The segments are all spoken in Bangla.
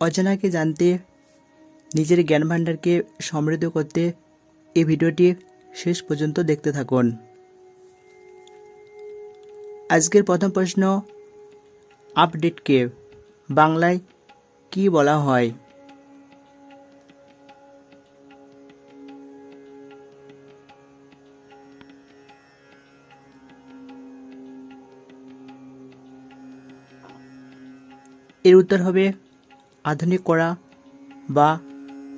অজানাকে জানতে, নিজের জ্ঞান ভাণ্ডারকে সমৃদ্ধ করতে এই ভিডিওটি শেষ পর্যন্ত দেখতে থাকুন। আজকের প্রথম প্রশ্ন, আপডেটকে বাংলায় কি বলা হয়? এর উত্তর হবে আধুনিক করা বা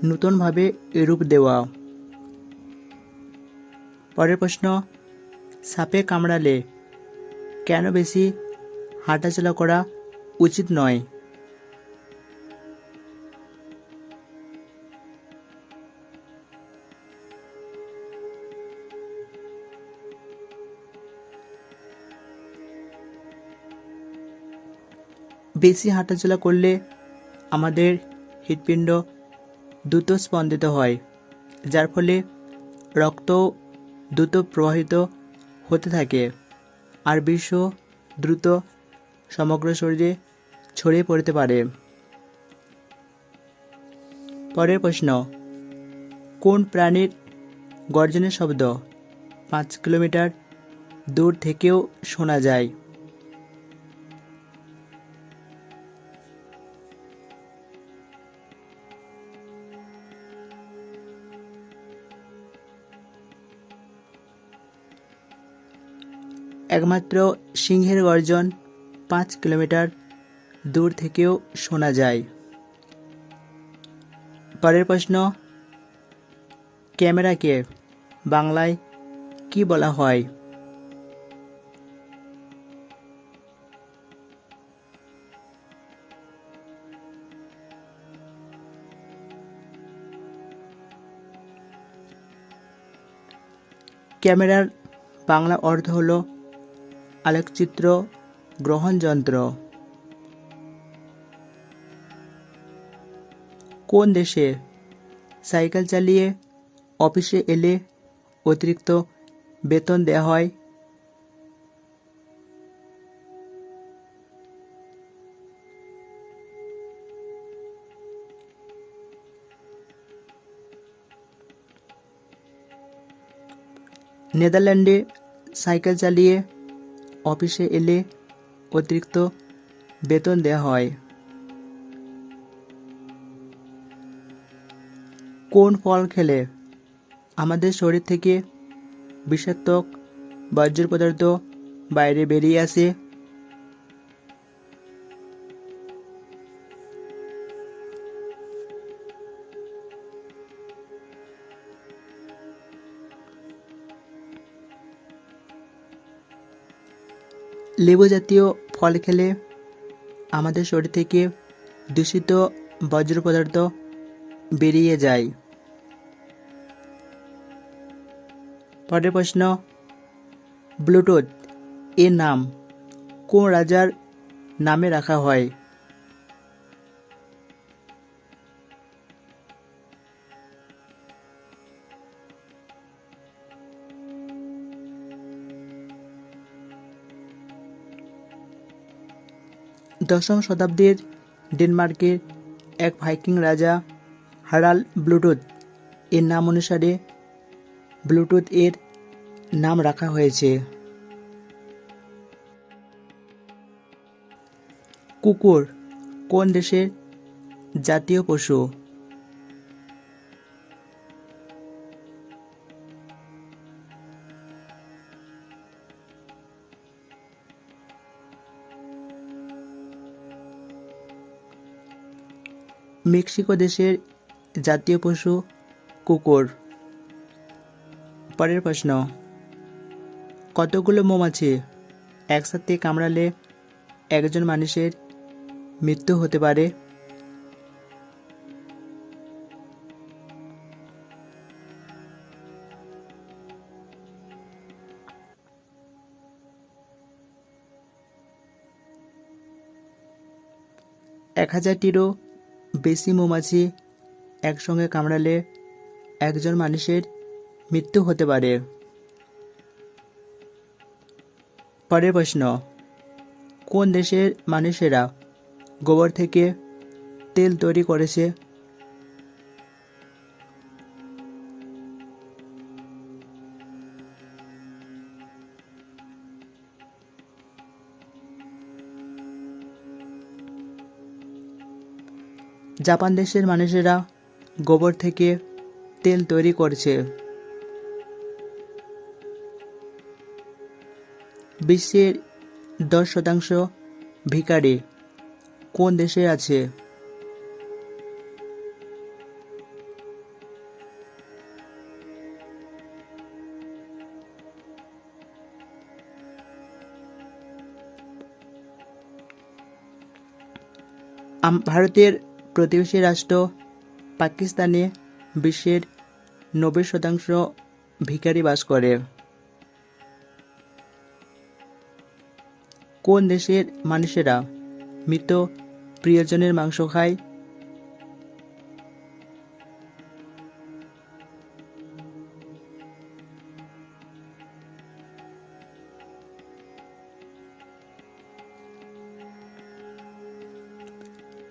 নূতনভাবে রূপ দেওয়া। পরের প্রশ্ন, সাপে কামড়ালে কেন বেশি হাঁটাচলা করা উচিত নয়? বেশি হাঁটাচলা করলে আমাদের হৃৎপিণ্ড দ্রুত স্পন্দিত হয়, যার ফলে রক্ত দ্রুত প্রবাহিত হতে থাকে আর বিষ দ্রুত সমগ্র শরীরে ছড়িয়ে পড়তে পারে। পরের প্রশ্ন, কোন প্রাণীর গর্জনের শব্দ পাঁচ কিলোমিটার দূর থেকেও শোনা যায়? একমাত্র সিংহের গর্জন পাঁচ কিলোমিটার দূর থেকেও শোনা যায়। পরের প্রশ্ন, ক্যামেরাকে বাংলায় কি বলা হয়? ক্যামেরার বাংলা অর্থ হলো আলোকচিত্র গ্রহণযন্ত্র। কোন দেশে সাইকেল চালিয়ে অফিসে এলে অতিরিক্ত বেতন দেওয়া হয়? নেদারল্যান্ডে সাইকেল চালিয়ে অফিসে এলে অতিরিক্ত বেতন দেওয়া হয়। কোন ফল খেলে? আমাদের শরীর থেকে বিষাক্ত বর্জ্য পদার্থ বাইরে বেরিয়ে আসে। লেবু জাতীয় ফল খেলে আমাদের শরীর থেকে দূষিত বজ্র পদার্থ বেরিয়ে যায়। পরের প্রশ্ন, ব্লুটুথ এর নাম কোন রাজার নামে রাখা হয়? দশম শতাব্দীর ডেনমার্কের এক ভাইকিং রাজা হারাল ব্লুটুথ এর নাম অনুসারে ব্লুটুথ এর নাম রাখা হয়েছে। কুকুর কোন দেশের জাতীয় পশু? মেক্সিকো দেশের জাতীয় পশু কুকুর। পরের প্রশ্ন, কতগুলো মৌমাছি একসাথে কামড়ালে একজন মানুষের মৃত্যু হতে পারে। এক হাজারটিরও বেশি মৌমাছি একসঙ্গে কামড়ালে একজন মানুষের মৃত্যু হতে পারে। পরের প্রশ্ন, কোন দেশের মানুষেরা গোবর থেকে তেল তৈরি করেছে? জাপান দেশের মানুষেরা গোবর থেকে তেল তৈরি করছে। বিশ্বের দশ শতাংশ ভিখারি কোন দেশে আছে? ভারতের প্রতিবেশী রাষ্ট্র পাকিস্তানে বিশ্বের নব্বই শতাংশ ভিখারি বাস করে। কোন দেশের মানুষেরা মৃত প্রিয়জনের মাংস খায়?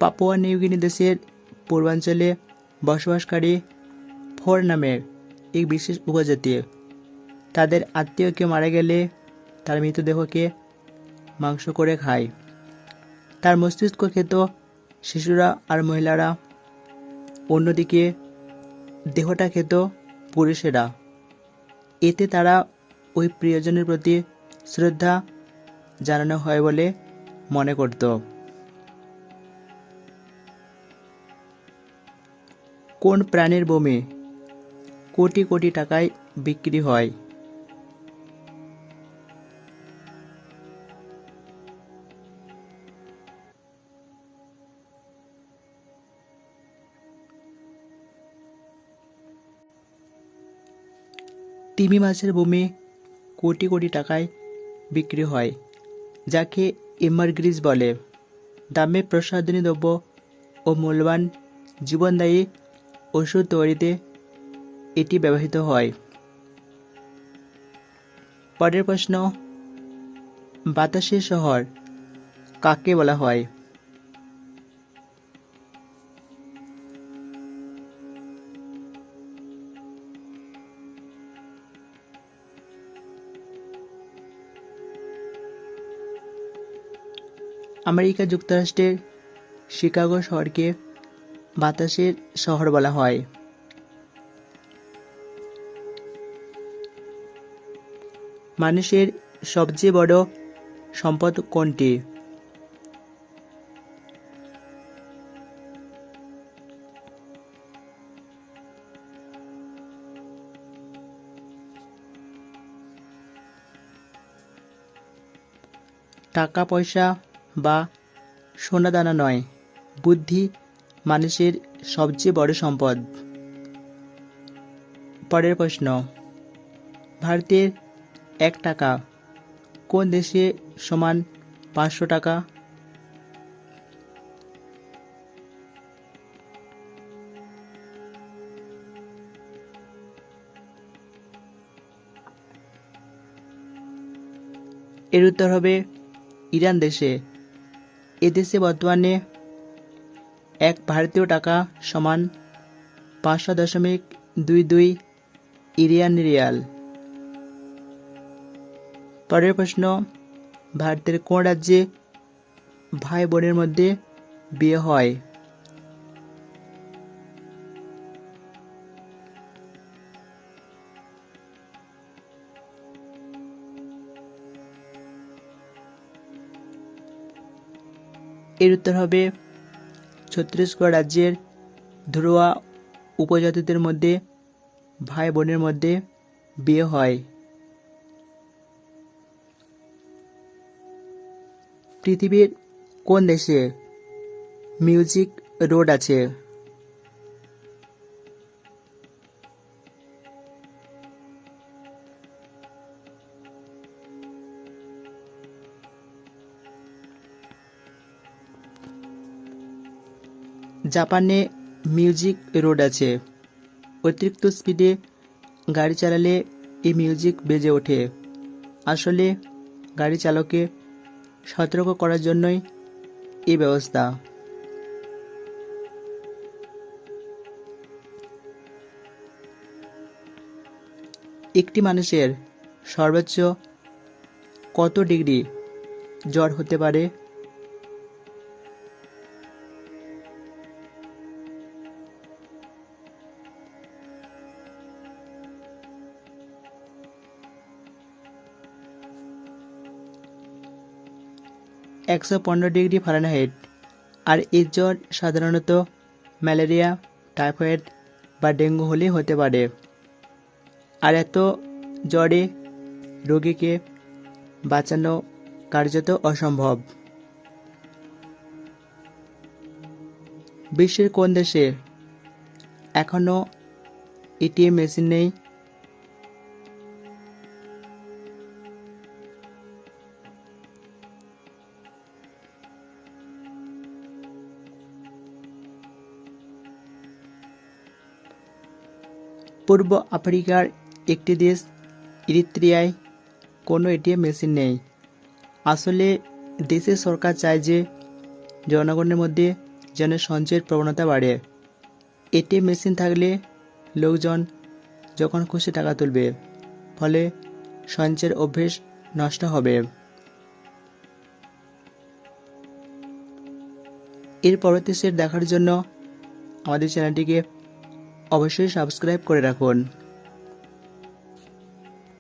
পাপুয়া নিউগিনি দেশের পূর্বাঞ্চলে বসবাসকারী ফোর নামের এক বিশেষ উপজাতি। তাদের আত্মীয় কেউ মারা গেলে তার মৃতদেহকে মাংস করে খায়। তার মস্তিষ্ক খেত শিশুরা আর মহিলারা। অন্যদিকে দেহটা খেত পুরুষেরা। এতে তারা ওই প্রিয়জনের প্রতি শ্রদ্ধা জানানো হয় বলে মনে করত। কোন প্রাণীর বমি? কোটি কোটি টাকায় বিক্রি হয়। তিমি মাছের বমি কোটি কোটি টাকায় বিক্রি হয়, যাকে এমারগ্রিজ বলে। দামে প্রসাধনী দ্রব্য ও মূল্যবান জীবনদায়ী ওষুধ তৈরিতে এটি ব্যবহৃত হয়। পরের প্রশ্ন বাতাসের শহর কাকে বলা হয়? আমেরিকা যুক্তরাষ্ট্রের শিকাগো শহরকে বাতাসের শহর বলা হয়। মানুষের সবচেয়ে বড় সম্পদ কোনটি? টাকা, পয়সা বা সোনাদানা নয়, বুদ্ধি মানুষের সবচেয়ে বড় সম্পদ। পরের প্রশ্ন, ভারতের এক টাকা কোন দেশে সমান পাঁচশো টাকা? এর উত্তর হবে ইরান দেশে। এদেশে বর্তমানে এক ভারতীয় টাকা সমান পাঁচশো দশমিক দুই দুই ইরিয়ান রিয়াল। পরের প্রশ্ন, ভারতের কোন রাজ্যে ভাই বোনের মধ্যে বিয়ে হয়? এর উত্তর হবে ছত্তিশগড় রাজ্যের ধরুয়া উপজাতিদের মধ্যে ভাই বোনের মধ্যে বিয়ে হয়। পৃথিবীর কোন দেশে মিউজিক রোড আছে? জাপানে মিউজিক রোড আছে। অতিরিক্ত স্পিডে গাড়ি চালালে এই মিউজিক বেজে ওঠে। আসলে গাড়ি চালকে সতর্ক করার জন্যই এই ব্যবস্থা। একটি মানুষের সর্বোচ্চ কত ডিগ্রি জ্বর হতে পারে? একশো পনেরো ডিগ্রি ফারেনহাইট। আর এই জ্বর সাধারণত ম্যালেরিয়া, টাইফয়েড বা ডেঙ্গু হলে হতে পারে। আর এত জ্বরে রোগীকে বাঁচানো কার্যত অসম্ভব। বিশ্বের কোন দেশে এখনও এটিএম মেশিন নেই? পূর্ব আফ্রিকার একটি দেশ, ইরিত্রিয়ায় কোনো এটিএম মেশিন নেই। আসলে দেশের সরকার চায় যে জনগণের মধ্যে যেন সঞ্চয়ের প্রবণতা বাড়ে। এটিএম মেশিন থাকলে লোকজন যখন খুশি টাকা তুলবে, ফলে সঞ্চয়ের অভ্যেস নষ্ট হবে। এর পরবর্তী সেট দেখার জন্য আমাদের চ্যানেলটিকে অবশ্যই সাবস্ক্রাইব করে রাখুন।